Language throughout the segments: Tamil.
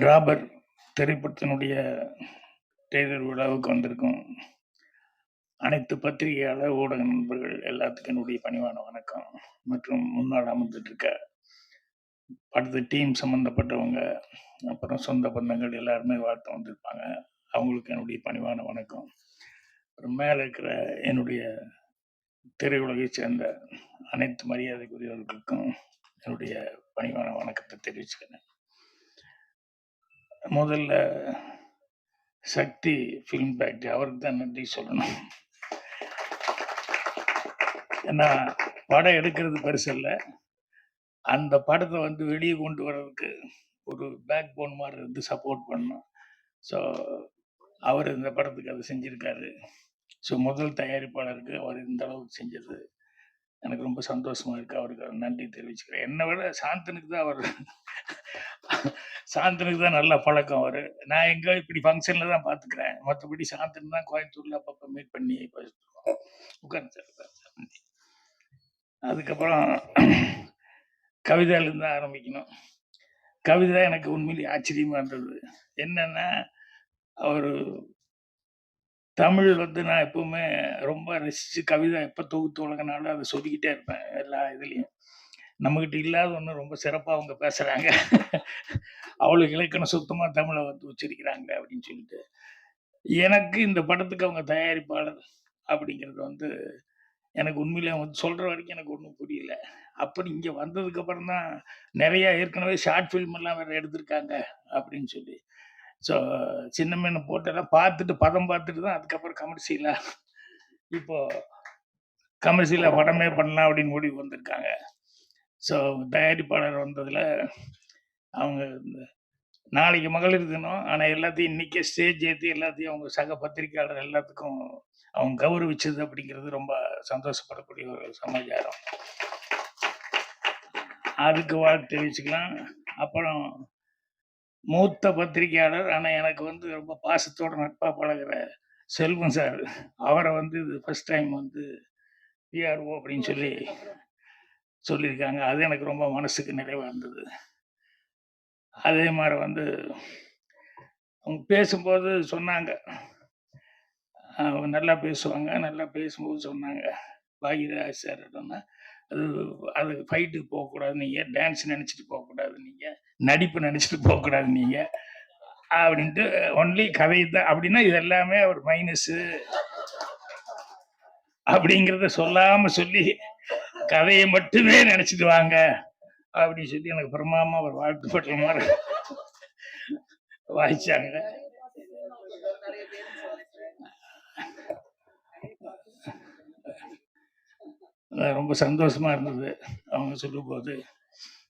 ராபர் திரைப்படத்தினுடைய டெய்லர் விழாவுக்கு வந்திருக்கும் அனைத்து பத்திரிகையாளர் ஊடக நண்பர்கள் எல்லாத்துக்கும் என்னுடைய பணிவான வணக்கம். மற்றும் முன்னாள் அமர்ந்துட்டு இருக்க படத்து டீம் சம்மந்தப்பட்டவங்க அப்புறம் சொந்த பந்தங்கள் எல்லாருமே வாழ்த்து வந்திருப்பாங்க. அவங்களுக்கு என்னுடைய பணிவான வணக்கம். அப்புறம் மேலே இருக்கிற என்னுடைய திரையுலகை சேர்ந்த அனைத்து மரியாதைக்குரியவர்களுக்கும் என்னுடைய பணிவான வணக்கத்தை தெரிவிச்சுக்கிறேன். முதல்ல சக்தி ஃபிலிம் ஃபேக்ட்ரி அவருக்கு தான் நன்றி சொல்லணும். ஏன்னா படம் எடுக்கிறது பெருசு இல்லை. அந்த படத்தை வந்து வெளியே கொண்டு வர்றதுக்கு ஒரு பேக் போன் மாதிரி இருந்து சப்போர்ட் பண்ணோம் ஸோ அவர் இந்த படத்துக்கு அதை செஞ்சுருக்காரு. ஸோ முதல் தயாரிப்பாளருக்கு அவர் இந்த அளவுக்கு செஞ்சது எனக்கு ரொம்ப சந்தோஷமாக இருக்குது அவருக்கு நன்றி தெரிவிச்சுக்கிறேன். என்னை விட சாந்தனுக்கு தான் அவர் சாந்தனுக்கு தான் நல்ல பழக்கம் அவர். நான் எங்கே இப்படி ஃபங்க்ஷனில் தான் பார்த்துக்கிறேன் மற்றபடி சாந்தன் தான் கோயம்புத்தூரில் அப்பப்போ மீட் பண்ணி பேசுவோம் உட்கார்ந்து சார் உட்கார்ந்து சார் அதுக்கப்புறம் கவிதையிலேருந்து தான் ஆரம்பிக்கணும். கவிதை எனக்கு உண்மையிலேயே ஆச்சரியமாக இருந்தது. என்னன்னா அவர் தமிழ் வந்து நான் எப்பவுமே ரொம்ப ரசித்து கவிதை எப்போ தொகுத்து உலகனாலும் அதை சொல்லிக்கிட்டே இருப்பேன் எல்லா இதுலேயும். நம்மகிட்ட இல்லாத ஒன்று ரொம்ப சிறப்பாக அவங்க பேசுகிறாங்க அவளுக்கு இலக்கணம் சுத்தமாக தமிழை வந்து உச்சரிக்கிறாங்க அப்படின்னு சொல்லிட்டு. எனக்கு இந்த படத்துக்கு அவங்க தயாரிப்பாளர் அப்படிங்கிறது வந்து எனக்கு உண்மையிலே வந்து சொல்கிற வரைக்கும் எனக்கு ஒன்றும் புரியல. அப்படி இங்கே வந்ததுக்கப்புறம் தான் நிறையா ஏற்கனவே ஷார்ட் ஃபில்ம் எல்லாம் வேறு எடுத்திருக்காங்க அப்படின்னு சொல்லி. ஸோ சின்ன மீன் போட்டெல்லாம் பார்த்துட்டு பதம் பார்த்துட்டு தான் அதுக்கப்புறம் கமர்ஷியலாக இப்போது கமர்ஷியலாக படமே பண்ணலாம் அப்படின்னு முடிவு வந்திருக்காங்க. ஸோ தயாரிப்பாளர் வந்ததில் அவங்க நாளைக்கு மகளிர் தினம். ஆனால் எல்லாத்தையும் இன்னைக்கே ஸ்டேஜ் ஏற்றி எல்லாத்தையும் அவங்க சக பத்திரிக்கையாளர் எல்லாத்துக்கும் அவங்க கௌரவிச்சது அப்படிங்கிறது ரொம்ப சந்தோஷப்படக்கூடிய ஒரு சமாச்சாரம். அதுக்கு வாழ்த்து தெரிவிச்சுக்கலாம். அப்புறம் மூத்த பத்திரிக்கையாளர் ஆனால் எனக்கு வந்து ரொம்ப பாசத்தோட நட்பாக பழகிற செல்வம் சார். அவரை வந்து இது ஃபஸ்ட் டைம் வந்து பிஆர்ஓ அப்படின்னு சொல்லி சொல்லியிருக்காங்க. அது எனக்கு ரொம்ப மனசுக்கு நிறைவாக இருந்தது. அதே மாதிரி வந்து அவங்க பேசும்போது சொன்னாங்க. நல்லா பேசுவாங்க. நல்லா பேசும்போது சொன்னாங்க. பாகிராஜ் சார் அது அது ஃபைட்டுக்கு போகக்கூடாது நீங்கள் டான்ஸ் நினச்சிட்டு போகக்கூடாது நீங்கள் நடிப்பு நினச்சிட்டு போகக்கூடாது நீங்கள் அப்படின்ட்டு ஒன்லி கதை தான் அப்படின்னா இது எல்லாமே ஒரு மைனஸு அப்படிங்கிறத சொல்லாமல் சொல்லி கதையை மட்டுமே நினைச்சிட்டு வாங்க அப்படின்னு சொல்லி எனக்கு பிரமாமா ஒரு வாழ்த்துப்பட்ட மாதிரி வாய்ச்சாங்க. ரொம்ப சந்தோஷமா இருந்தது அவங்க சொல்லும்போது.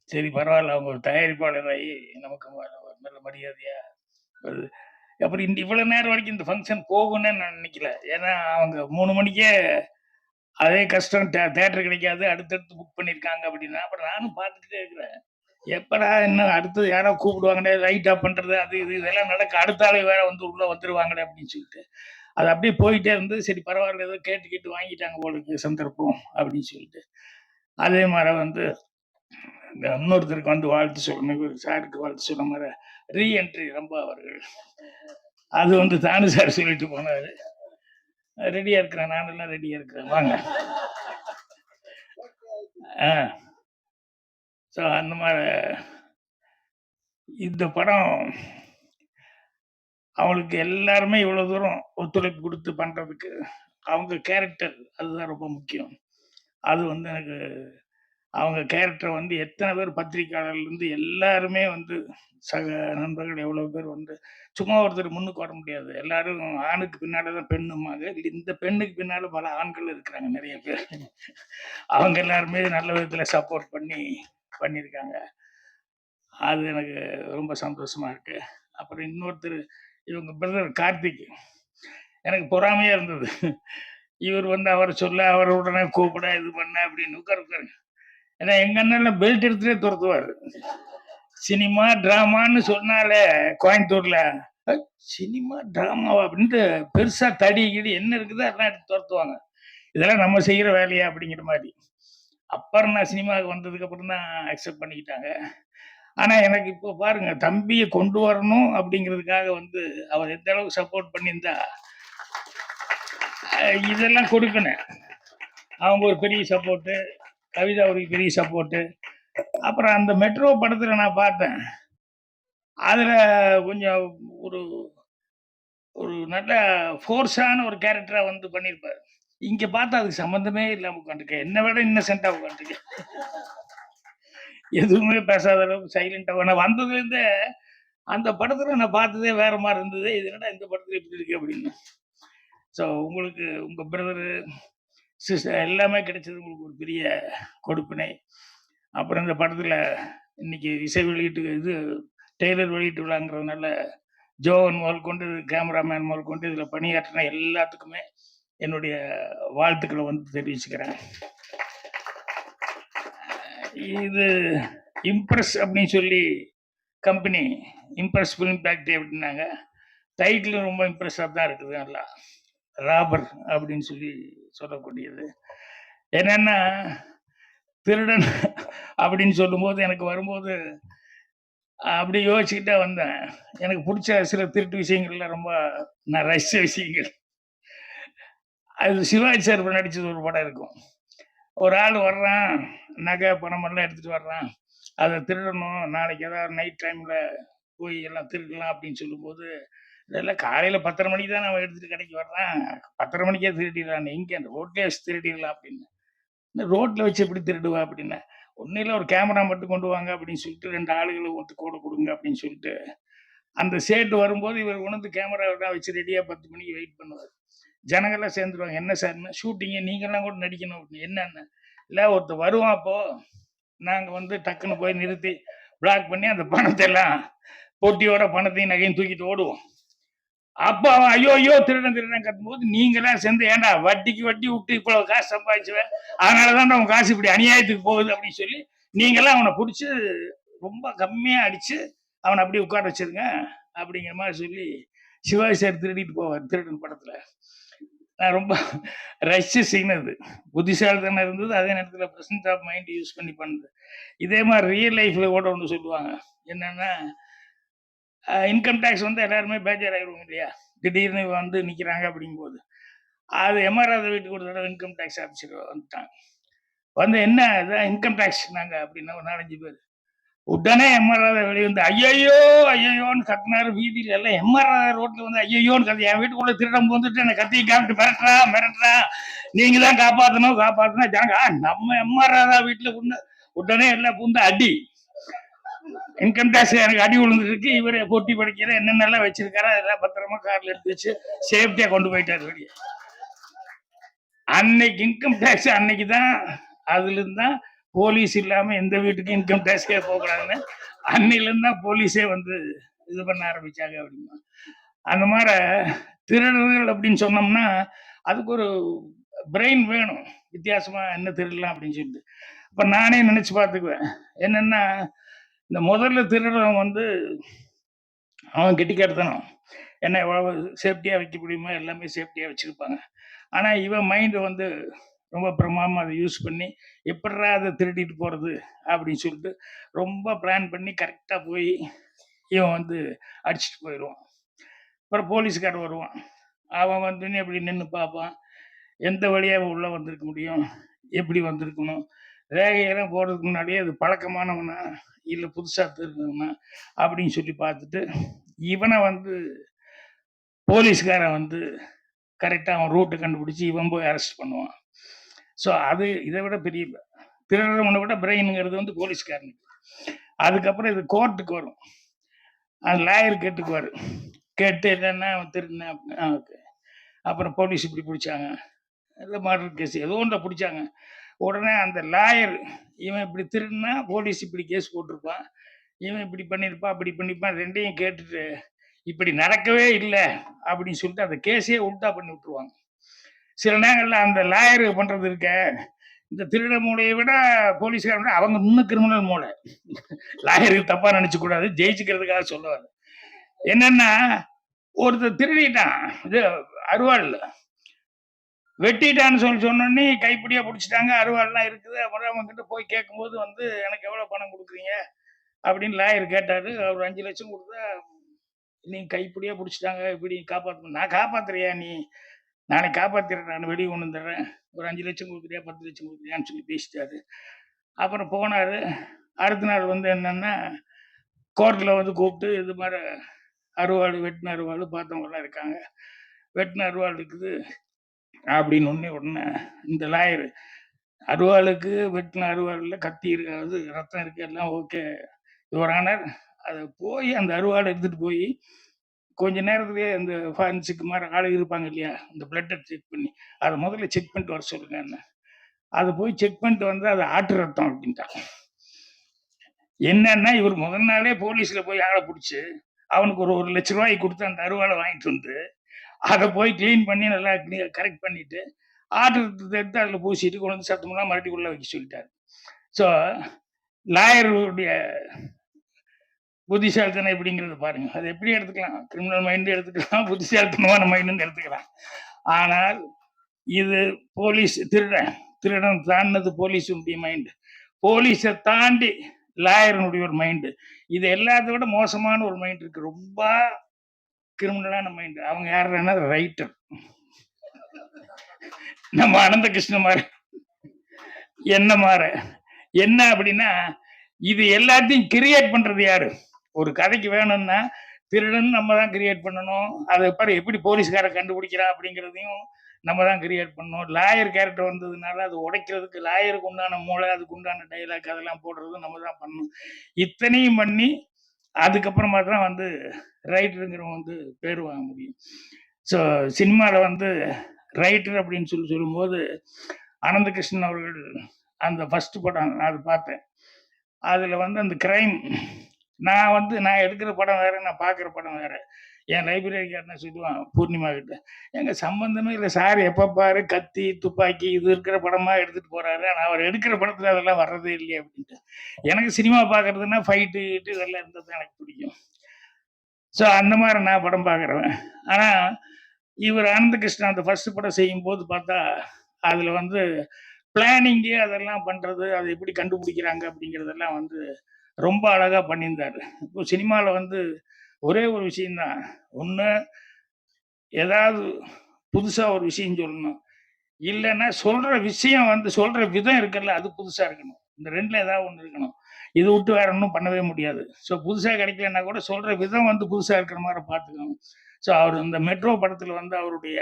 சரி பரவாயில்ல அவங்க ஒரு தயாரிப்பாளராகி நமக்கு ஒரு நல்ல மரியாதையா வருது. அப்புறம் இந்த இவ்வளவு நேரம் வரைக்கும் இந்த ஃபங்க்ஷன் போகும்னு நான் நினைக்கல. ஏன்னா அவங்க மூணு மணிக்கே அதே கஷ்டம் தேட்டர் கிடைக்காது அடுத்தடுத்து புக் பண்ணியிருக்காங்க அப்படின்னா அப்புறம் நானும் பார்த்துக்கிட்டே இருக்கிறேன். எப்படா இன்னும் அடுத்தது யாரோ கூப்பிடுவாங்களே லைட்டாக பண்ணுறது அது இது இதெல்லாம் நடக்க அடுத்த ஆளு வேற வந்து உள்ளே வந்துடுவாங்களே அப்படின்னு சொல்லிட்டு. அது அப்படியே போயிட்டே இருந்து சரி பரவாயில்ல ஏதோ கேட்டு கேட்டு வாங்கிட்டாங்க போலுக்கு சந்தர்ப்பம் அப்படின்னு சொல்லிட்டு. அதே மாதிரி வந்து இந்த இன்னொருத்தருக்கு வந்து வாழ்த்து சொல்லணும் சாருக்கு வாழ்த்து சொன்ன மாதிரி ரீஎன்ட்ரி ரொம்ப அவர்கள். அது வந்து தானு சார் சொல்லிட்டு போனார். ரெடியா இருக்கிறேன். நானெல்லாம் ரெடியா இருக்கிறேன். வாங்க. ஆ. ஸோ அந்த மாதிரி இந்த படம் அவங்களுக்கு எல்லாருமே இவ்வளோ தூரம் ஒத்துழைப்பு கொடுத்து பண்ணுறதுக்கு அவங்க கேரக்டர் அதுதான் ரொம்ப முக்கியம். அது வந்து எனக்கு அவங்க கேரக்டர் வந்து எத்தனை பேர் பத்திரிக்கையாளர்லேருந்து எல்லாருமே வந்து சக நண்பர்கள் எவ்வளோ பேர் வந்து சும்மா ஒருத்தர் முன்னுக்கு வர முடியாது. எல்லாரும் ஆணுக்கு பின்னால் தான் பெண்ணுமாங்க இந்த பெண்ணுக்கு பின்னால் பல ஆண்கள் இருக்கிறாங்க நிறைய பேர். அவங்க எல்லாருமே நல்ல விதத்தில் சப்போர்ட் பண்ணி பண்ணியிருக்காங்க. அது எனக்கு ரொம்ப சந்தோஷமாக இருக்குது அப்புறம் இன்னொருத்தர் இவங்க பிரதர் கார்த்திக். எனக்கு பொறாமையாக இருந்தது. இவர் வந்து அவர் சொல்ல அவர் உடனே கூப்பிட இது பண்ண அப்படின்னு உட்கார் உட்காரு ஏன்னா எங்க அண்ணன் பெல்ட் எடுத்துட்டே துரத்துவார். சினிமா டிராமான்னு சொன்னாலே கோயம்புத்தூர்ல சினிமா டிராமாவா? அப்படின்ட்டு பெருசா தடி கிடி என்ன இருக்குதோ அதெல்லாம் எடுத்து துரத்துவாங்க. இதெல்லாம் நம்ம செய்யற வேலையா அப்படிங்கிற மாதிரி. அப்புறம் நான் சினிமாவுக்கு வந்ததுக்கு அப்புறம் தான் அக்செப்ட் பண்ணிக்கிட்டாங்க. ஆனா எனக்கு இப்போ பாருங்க தம்பியை கொண்டு வரணும் அப்படிங்கிறதுக்காக வந்து அவர் எந்த அளவுக்கு சப்போர்ட் பண்ணியிருந்தா இதெல்லாம் கொடுக்கணும். அவங்க ஒரு பெரிய சப்போர்ட்டு கவிதா பெரிய சப்போர்ட்டு அப்புறம் அந்த மெட்ரோ படத்தில் நான் பார்த்தேன். அதில் கொஞ்சம் ஒரு ஒரு நல்ல ஃபோர்ஸான ஒரு கேரக்டராக வந்து பண்ணியிருப்பாரு இங்கே பார்த்தா அதுக்கு சம்மந்தமே இல்லாமல் உட்காந்துருக்கேன் என்னை விட இன்னசென்ட்டாக உட்காந்துருக்கேன் எதுவுமே பேசாத அளவுக்கு சைலண்ட்டாக நான் வந்ததுலேருந்தே அந்த படத்தில் நான் பார்த்ததே வேற மாதிரி இருந்தது. இது என்னடா இந்த படத்துல இப்படி இருக்கு அப்படின்னு. ஸோ உங்களுக்கு உங்கள் பிரதரு சிஸ்டர் எல்லாமே கிடைச்சது உங்களுக்கு ஒரு பெரிய கொடுப்பினை. அப்புறம் இந்த படத்தில் இன்னைக்கு இசை வெளியீட்டு இது டெய்லர் வெளியீட்டு விழாங்கிறதுனால ஜோவன் முதல் கொண்டு கேமராமேன் முதல் கொண்டு இதில் பணியாற்றின எல்லாத்துக்குமே என்னுடைய வாழ்த்துக்களை வந்து தெரிவிச்சுக்கிறேன். இது இம்ப்ரெஸ் அப்படின்னு சொல்லி கம்பெனி இம்ப்ரெஸ் ஃபிலிம் ஃபேக்ட்ரி அப்படின்னாங்க. டைட்டிலும் ரொம்ப இம்ப்ரெஸ்ஸாக தான் இருக்குது நல்லா. ராபர் அப்படின்னு சொல்லி சொல்லக்கூடியது. என்னென்னா திருடன் அப்படின்னு சொல்லும்போது எனக்கு வரும்போது அப்படி யோசிச்சுக்கிட்டே வந்தேன். எனக்கு பிடிச்ச சில திருட்டு விஷயங்கள்ல ரொம்ப நான் ரசித்த விஷயங்கள். அது சிவாஜி சார் நடிச்சது ஒரு படம் இருக்கும். ஒரு ஆள் வர்றான் நகை பணம் எல்லாம் எடுத்துட்டு வர்றான். அதை திருடணும். நாளைக்கு ஏதாவது நைட் டைம்ல போய் எல்லாம் திருடலாம் அப்படின்னு சொல்லும்போது இதெல்லாம் காலையில பத்தரை மணிக்கு தான் அவன் எடுத்துட்டு கடைக்கு வர்றான். பத்தரை மணிக்கே திருடிடுறான். எங்க அந்த ரோட்லயே வச்சு திருடிடலாம் அப்படின்னு. இந்த ரோட்ல வச்சு எப்படி திருடுவா அப்படின்னு. ஒன்னும் இல்லை ஒரு கேமரா மட்டும் கொண்டு வாங்க அப்படின்னு சொல்லிட்டு ரெண்டு ஆளுகளை ஒத்து கூட கொடுங்க அப்படின்னு சொல்லிட்டு அந்த சேட்டு வரும்போது இவர் உணர்ந்து கேமரா வச்சு ரெடியா பத்து மணிக்கு வெயிட் பண்ணுவார். ஜனங்கள்லாம் சேர்ந்துருவாங்க. என்ன சார்னு ஷூட்டிங்கு நீங்கள்லாம் கூட நடிக்கணும் அப்படின்னு. என்னென்ன? இல்லை ஒருத்தர் வருவான் அப்போ நாங்கள் வந்து டக்குன்னு போய் நிறுத்தி பிளாக் பண்ணி அந்த பணத்தை எல்லாம் போட்டியோட பணத்தையும் நகையும் தூக்கிட்டு ஓடுவோம். அப்போ அவன் ஐயோ ஐயோ திருடன் திருடன் கத்தும்போது நீங்களாம் சேர்ந்து ஏண்டா வட்டிக்கு வட்டி விட்டு இவ்வளவு காசு சம்பாதிச்சுவேன் அதனாலதான் உன் காசு இப்படி அநியாயத்துக்கு போகுது அப்படின்னு சொல்லி நீங்களாம் அவனை பிடிச்சி ரொம்ப கம்மியா அடிச்சு அவனை அப்படியே உட்கார வச்சிருங்க அப்படிங்கிற மாதிரி சொல்லி சிவாஜி சார் திருடிட்டு போவார் திருடன் படத்துல. நான் ரொம்ப ரசிச்ச செய்யினது புத்திசாலித்தனம் இருந்தது அதே நேரத்தில் ப்ரெசன்ட் ஆஃப் மைண்ட் யூஸ் பண்ணி பண்ணுது. இதே மாதிரி ரியல் லைஃப்ல கூட ஒன்று சொல்லுவாங்க. என்னன்னா இன்கம் டேக்ஸ் வந்து எல்லாருமே பேஜர் ஆயிடுவாங்க இல்லையா? திடீர்னு வந்து நிற்கிறாங்க அப்படிங்கும்போது. அது எம்ஆர்ஆர் வீட்டுக்கு ஒரு தடவை இன்கம் டேக்ஸ் ஆஃபீஸர் வந்துட்டாங்க. வந்து என்ன இதான் இன்கம் டேக்ஸ் நாங்கள் அப்படின்னா ஒரு நாலஞ்சு பேர். உடனே எம்ஆர்ஆர் வெளியே வந்து ஐயையோ ஐயோன்னு கத்தினாரு. வீதியில எல்லாம் எம்ஆர்ஆர் ரோட்ல வந்து ஐயோன்னு கத்தி என் வீட்டுக்குள்ள திருடம் வந்துட்டு என்ன கத்தி காமிட்டு மிரட்டுறா மிரட்டுறா. நீங்க தான் காப்பாற்றணும் காப்பாற்றினா ஜனங்க நம்ம நம்ம எம்ஆர்ஆர் வீட்டுல உடனே உடனே எல்லாம் புந்து அடி. இன்கம் டேக்ஸ் எனக்கு அடி விழுந்துருக்கு. இவரே போட்டி படிக்கிற என்னென்னலாம் வச்சிருக்காரோ அதெல்லாம் பத்திரமா கார்ல எடுத்து வச்சு சேஃப்டியா கொண்டு போயிட்டாரு வெளியே. அன்னைக்கு இன்கம் டேக்ஸ் அன்னைக்கு தான் அதுல இருந்தான் போலீஸ் இல்லாம எந்த வீட்டுக்கும் இன்கம் டேக்ஸே போகக்கூடாதுன்னு அன்னையில இருந்தா தான் போலீஸே வந்து இது பண்ண ஆரம்பிச்சாங்க அப்படின்னா. அந்த மாதிரி திருடர்கள் அப்படின்னு சொன்னோம்னா அதுக்கு ஒரு பிரெயின் வேணும். வித்தியாசமா என்ன திருடலாம் அப்படின்னு சொல்லிட்டு. இப்ப நானே நினைச்சு பார்த்துக்குவேன். என்னன்னா இந்த முதல்ல திருடுறவன் வந்து அவன் கெட்டிக்காரத்தனம். என்ன எவ்வளவு சேஃப்டியாக வைக்க முடியுமோ எல்லாமே சேஃப்டியாக வச்சுருப்பாங்க. ஆனால் இவன் மைண்டு வந்து ரொம்ப பிரமாமல் அதை யூஸ் பண்ணி எப்படா அதை திருடிட்டு போகிறது அப்படின்னு சொல்லிட்டு ரொம்ப பிளான் பண்ணி கரெக்டாக போய் இவன் வந்து அடிச்சுட்டு போயிடுவான். அப்புறம் போலீஸ்கார் வருவான். அவன் வந்து எப்படி நின்று பார்ப்பான்? எந்த வழியாக உள்ளே வந்திருக்க முடியும்? எப்படி வந்திருக்கணும்? ரேகையெல்லாம் போடுறதுக்கு முன்னாடியே அது பழக்கமானவனா இல்லை புதுசாக தெரிஞ்சவனா அப்படின்னு சொல்லி பார்த்துட்டு இவனை வந்து போலீஸ்காரன் வந்து கரெக்டாக அவன் ரூட்டை கண்டுபிடிச்சி இவன் போய் அரெஸ்ட் பண்ணுவான். ஸோ அது இதை விட பெரிய திருடுறவனை விட பிரெயினுங்கிறது வந்து போலீஸ்காரனுக்கு அதுக்கப்புறம் இது கோர்ட்டுக்கு வரும். அது லாயர் கேட்டுக்குவார். கேட்டு என்னென்னா அவன் திருடினேன் ஓகே அப்புறம் போலீஸ் இப்படி பிடிச்சாங்க. இல்லை மர்டர் கேஸ் ஏதோ ஒன்றை பிடிச்சாங்க. உடனே அந்த லாயர் இவன் இப்படி திருடினா போலீஸ் இப்படி கேஸ் போட்டிருப்பான். இவன் இப்படி பண்ணியிருப்பான் அப்படி பண்ணியிருப்பான் ரெண்டையும் கேட்டுட்டு இப்படி நடக்கவே இல்லை அப்படின்னு சொல்லிட்டு அந்த கேஸே உல்டா பண்ணி விட்டுருவாங்க. சில நேரங்களில் அந்த லாயர் பண்ணுறது இருக்க இந்த திருட மூளையை விட போலீஸ்கார விட அவங்க இன்னும் கிரிமினல் மூளை. லாயருக்கு தப்பாக நினச்சிக்கூடாது ஜெயிச்சுக்கிறதுக்காக சொல்லுவார். என்னன்னா ஒருத்தர் திருடிட்டான் இது அருவாள் வெட்டிட்டான்னு சொல்லி சொன்னோடனே கைப்பிடியா பிடிச்சிட்டாங்க அருவாள்லாம் இருக்குது அப்புறம் அவங்ககிட்ட போய் கேட்கும்போது வந்து எனக்கு எவ்வளோ பணம் கொடுக்குறீங்க அப்படின்னு லாயர் கேட்டார் அவர் அஞ்சு லட்சம் கொடுத்தா நீங்கள் கைப்பிடியா பிடிச்சிட்டாங்க இப்படி காப்பாற்று நான் காப்பாத்துறியா நீ? நானே காப்பாற்றுறேன் நான் வெளியே கொண்டு வந்துடுறேன். ஒரு அஞ்சு லட்சம் கொடுக்குறியா பத்து லட்சம் கொடுக்குறியான்னு சொல்லி பேசிட்டாரு. அப்புறம் போனார் அடுத்த நாள் வந்து என்னென்னா கோர்ட்டில் வந்து கூப்பிட்டு இது மாதிரி அருவாள், வெட்டின அருவாள் பார்த்தவங்கலாம் இருக்காங்க. வெட்டின அருவாள் இருக்குது. அப்படின்னு உடனே உடனே இந்த லாயர் அருவாளுக்கு வெட்டின அருவாளில் கத்தி இருக்காது, ரத்தம் இருக்கு. எல்லாம் ஓகே. யுவர் அதை போய் அந்த அருவாளை எடுத்துகிட்டு போய் கொஞ்ச நேரத்துலேயே அந்த ஃபாரன்சிக் மாதிரி ஆள் இருப்பாங்க இல்லையா? அந்த பிளட்டை செக் பண்ணி, அதை முதல்ல செக் பண்ணிட்டு வர சொல்லுங்கன்னு. அதை போய் செக் பண்ணிட்டு வந்து அது ஆட்டு ரத்தம் அப்படின்ட்டான். என்னன்னா, இவர் முதல் நாளே போலீஸில் போய் ஆளை பிடிச்சி அவனுக்கு ஒரு ஒரு லட்ச ரூபாய் கொடுத்து அந்த அருவாளை வாங்கிட்டு வந்து, அதை போய் கிளீன் பண்ணி நல்லா கரெக்ட் பண்ணிட்டு, ஆட்டு எடுத்து அதில் பூசிட்டு கொண்டு வந்து சத்தமெல்லாம் மறுபடியும் உள்ள வைக்க சொல்லிட்டாரு. ஸோ லாயருடைய புத்திசாலித்தனம் எப்படிங்கிறது பாருங்க. அது எப்படி எடுத்துக்கலாம். கிரிமினல் மைண்டு எடுத்துக்கலாம், புத்திசாலித்தனமான மைண்டுன்னு எடுத்துக்கலாம். ஆனால் இது போலீஸ் திருடன் திருடன் தாண்டினது போலீஸுடைய மைண்டு போலீஸை தாண்டி லாயரனுடைய ஒரு மைண்டு இது எல்லாத்த விட மோசமான ஒரு மைண்ட் இருக்கு. ரொம்ப கிரிமினலான மைண்ட். அவங்க யாருன்னா ரைட்டர். நம்ம அனந்த கிருஷ்ணமார் என்ன மாற. என்ன அப்படின்னா, இது எல்லாத்தையும் கிரியேட் பண்றது யாரு? ஒரு கதைக்கு வேணும்னா, திருடன் நம்ம தான் கிரியேட் பண்ணணும். அதை பாரு எப்படி போலீஸ்கார கண்டுபிடிக்கிறான் அப்படிங்கிறதையும் நம்ம தான் கிரியேட் பண்ணணும். லாயர் கேரக்டர் வந்ததுனால அது உடைக்கிறதுக்கு லாயருக்கு உண்டான மூளை, அதுக்கு உண்டான டைலாக் அதெல்லாம் போடுறது நம்ம தான் பண்ணணும். இத்தனையும் பண்ணி, அதுக்கப்புறமா தான் வந்து ரைட்டருங்கிறவங்க வந்து பேர் வாங்க முடியும். ஸோ சினிமாவில் வந்து ரைட்டர் அப்படின்னு சொல்லி சொல்லும்போது, அனந்த கிருஷ்ணன் அவர்கள் அந்த ஃபஸ்ட்டு படம் நான் அது பார்த்தேன். அதில் வந்து அந்த கிரைம் நான் வந்து நான் எடுக்கிற படம் வேறு நான் பார்க்குற படம் வேறு என் லைப்ரரிக்காரன் சொல்லுவான் பூர்ணிமா கிட்ட, எங்கள் சம்பந்தமே இல்லை சார் எப்போ பாரு கத்தி, துப்பாக்கி இது இருக்கிற படமா எடுத்துட்டு போறாரு. ஆனால் அவர் எடுக்கிற படத்துல அதெல்லாம் வர்றதே இல்லையே" அப்படின்ட்டு. எனக்கு சினிமா பார்க்கறதுன்னா ஃபைட்டு, கிட்டு இதெல்லாம் இருந்தது தான் எனக்கு பிடிக்கும். ஸோ அந்த மாதிரி நான் படம் பார்க்குறவன். ஆனால் இவர் ஆனந்தகிருஷ்ணன் அந்த ஃபர்ஸ்ட் படம் செய்யும்போது பார்த்தா, அதில் வந்து பிளானிங்கு அதெல்லாம் பண்ணுறது அதை எப்படி கண்டுபிடிக்கிறாங்க அப்படிங்கிறதெல்லாம் வந்து ரொம்ப அழகாக பண்ணியிருந்தாரு. இப்போ சினிமாவில் வந்து ஒரே ஒரு விஷயம்தான் ஒன்று ஏதாவது புதுசாக ஒரு விஷயம் சொல்லணும். இல்லைன்னா சொல்கிற விஷயம் வந்து சொல்கிற விதம் இருக்குல்ல, அது புதுசாக இருக்கணும். இந்த ரெண்டில் ஏதாவது ஒன்று இருக்கணும். இது விட்டு வேற ஒன்றும் பண்ணவே முடியாது. ஸோ புதுசாக கிடைக்கலன்னா கூட சொல்கிற விதம் வந்து புதுசாக இருக்கிற மாதிரி பார்த்துக்கணும். ஸோ அவர் இந்த மெட்ரோ படத்தில் வந்து அவருடைய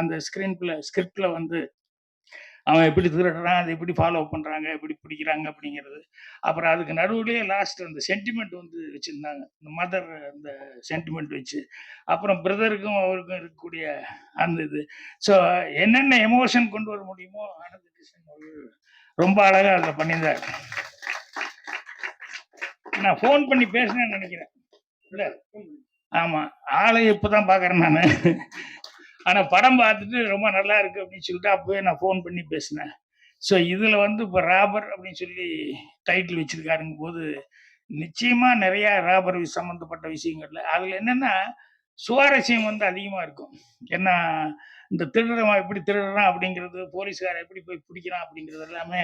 அந்த ஸ்க்ரீன் பிளே ஸ்கிரிப்டில் வந்து அவன் எப்படி திருடுறான், அதை எப்படி ஃபாலோ பண்ணுறாங்க எப்படி பிடிக்கிறாங்க அப்படிங்கிறது. அப்புறம் அதுக்கு நடுவுலேயே லாஸ்ட் அந்த சென்டிமெண்ட் வந்து வச்சுருந்தாங்க இந்த மதர் அந்த சென்டிமெண்ட் வச்சு. அப்புறம் பிரதருக்கும் அவருக்கும் இருக்கக்கூடிய அந்த இது. ஸோ என்னென்ன எமோஷன் கொண்டு வர முடியுமோ, அனந்த கிருஷ்ணன் அவர்கள் ரொம்ப அழகாக அதில் பண்ணியிருந்தார் நான் ஃபோன் பண்ணி பேசினேன்னு நினைக்கிறேன் இல்லை ஆமாம் ஆளை இப்போ தான் பார்க்குறேன் நான் ஆனா படம் பார்த்துட்டு ரொம்ப நல்லா இருக்கு அப்படின்னு சொல்லிட்டு அப்பவே நான் ஃபோன் பண்ணி பேசினேன். ஸோ இதுல வந்து இப்போ ராபர் அப்படின்னு சொல்லி டைட்டில் வச்சிருக்காருங்கும்போது, நிச்சயமா நிறையா ராபர் சம்மந்தப்பட்ட விஷயங்கள்ல அதுல என்னன்னா, சுவாரஸ்யம் வந்து அதிகமா இருக்கும். ஏன்னா, இந்த திருடுறவன் எப்படி திருடுறான் அப்படிங்கிறது, போலீஸ்காரன் எப்படி போய் பிடிக்கிறான் அப்படிங்கிறது எல்லாமே,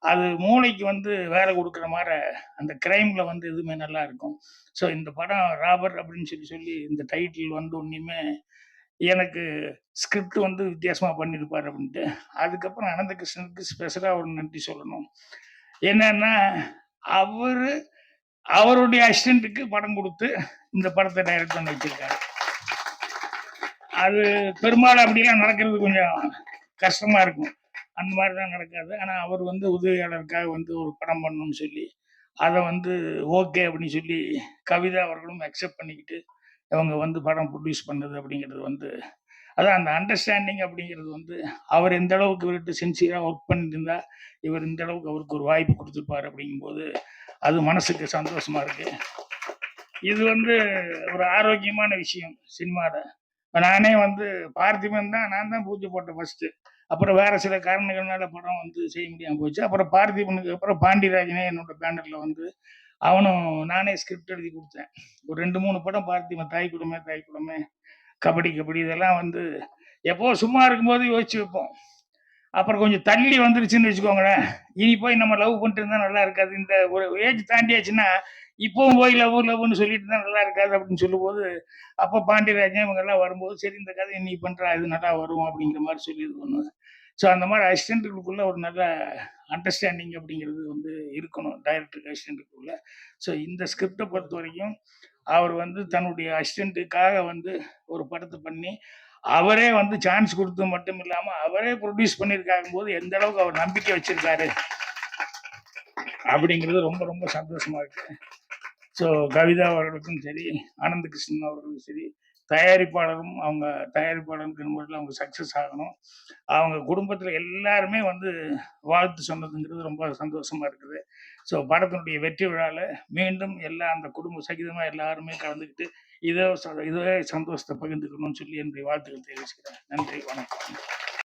அது மூளைக்கு வந்து வேலை கொடுக்குற மாதிரி அந்த கிரைமில் வந்து எதுவுமே நல்லா இருக்கும். ஸோ இந்த படம் ராபர் அப்படின்னு சொல்லி சொல்லி இந்த டைட்டில் வந்த ஒன்றுமே எனக்கு ஸ்கிரிப்ட் வந்து வித்தியாசமாக பண்ணியிருப்பார் அப்படின்ட்டு. அதுக்கப்புறம் அனந்த கிருஷ்ணனுக்கு அவர் ஒரு நன்றி சொல்லணும். என்னன்னா, அவர் அவருடைய அசிஸ்டண்ட்டுக்கு படம் கொடுத்து இந்த படத்தை டைரக்ட் பண்ணி வச்சிருக்காரு. அது பெரும்பாலும் அப்படிலாம் நடக்கிறது கொஞ்சம் கஷ்டமா இருக்கும். அந்த மாதிரி தான் நடக்காது. ஆனால் அவர் வந்து உதவியாளருக்காக வந்து ஒரு படம் பண்ணணும்னு சொல்லி, அதை வந்து ஓகே அப்படின்னு சொல்லி கவிதா அவர்களும் அக்செப்ட் பண்ணிக்கிட்டு, இவங்க வந்து படம் ப்ரொடியூஸ் பண்ணது அப்படிங்கிறது வந்து அதான் அந்த அண்டர்ஸ்டாண்டிங் அப்படிங்கிறது வந்து, அவர் எந்த அளவுக்கு இவர்கிட்ட சின்சியராக ஒர்க் பண்ணியிருந்தா, இவர் இந்த அளவுக்கு அவருக்கு ஒரு வாய்ப்பு கொடுத்துருப்பார் அப்படிங்கும்போது, அது மனசுக்கு சந்தோஷமாக இருக்குது இது வந்து ஒரு ஆரோக்கியமான விஷயம் சினிமால. நானே வந்து பார்த்திபன் தான் நான் தான் பூஜை போட்டேன் ஃபஸ்ட்டு அப்புறம் வேற சில காரணங்கள்னால படம் வந்து செய்ய முடியாமல் போச்சு. அப்புறம் பார்த்திபனுக்கு அப்புறம் பாண்டியராஜனே என்னோட பேனரில் வந்து அவனும் நானே ஸ்கிரிப்ட் எழுதி கொடுத்தேன் ஒரு 2, 3 படம் பார்த்திபன் தாய் குலமே, தாய் குலமே, கபடி கபடி இதெல்லாம் வந்து எப்போ சும்மா இருக்கும்போது யோசிச்சு வைப்போம். அப்புறம் கொஞ்சம் தள்ளி வந்துருச்சுன்னு வச்சுக்கோங்களேன், இனி போய் நம்ம லவ் பண்ணிட்டு இருந்தா நல்லா இருக்காது. இந்த ஒரு ஏஜ் தாண்டியாச்சுன்னா, இப்பவும் போய் லவ் லவ்னு சொல்லிட்டு தான் நல்லா இருக்காது அப்படின்னு சொல்லும்போது அப்போ பாண்டியராஜன் இவங்க எல்லாம் வரும்போது சரி இந்த கதை நீ பண்றா இது நல்லா வரும் அப்படிங்கிற மாதிரி சொல்லி இது பண்ணுவேன் ஸோ அந்த மாதிரி அசிஸ்டண்ட்டுக்குள்ளே ஒரு நல்ல அண்டர்ஸ்டாண்டிங் அப்படிங்கிறது வந்து இருக்கணும் டைரக்டருக்கு அசிஸ்டண்ட்டுக்குள்ள ஸோ இந்த ஸ்கிரிப்டை பொறுத்த வரைக்கும் அவர் வந்து தன்னுடைய அசிஸ்டண்ட்டுக்காக வந்து ஒரு படத்தை பண்ணி அவரே வந்து சான்ஸ் கொடுத்து மட்டும் இல்லாமல் அவரே ப்ரொடியூஸ் பண்ணியிருக்காங்க போது எந்த அளவுக்கு அவர் நம்பிக்கை வச்சிருக்காரு அப்படிங்கிறது ரொம்ப ரொம்ப சந்தோஷமா இருக்கு. ஸோ கவிதா அவர்களுக்கும் சரி ஆனந்த கிருஷ்ணன் அவர்களுக்கும் சரி தயாரிப்பாளரும் அவங்க தயாரிப்பாளருக்கு முறையில் அவங்க சக்ஸஸ் ஆகணும். அவங்க குடும்பத்தில் எல்லாருமே வந்து வாழ்த்து சொன்னதுங்கிறது ரொம்ப சந்தோஷமா இருக்குது. ஸோ படத்தினுடைய வெற்றி விழாவில் மீண்டும் எல்லா அந்த குடும்ப சகிதமாக எல்லாருமே கலந்துக்கிட்டு இதோ ச- இதே சந்தோஷத்தை பகிர்ந்துக்கணும்னு சொல்லி என்னுடைய வாழ்த்துக்கள் தெரிவிச்சுக்கிறேன். நன்றி வணக்கம்.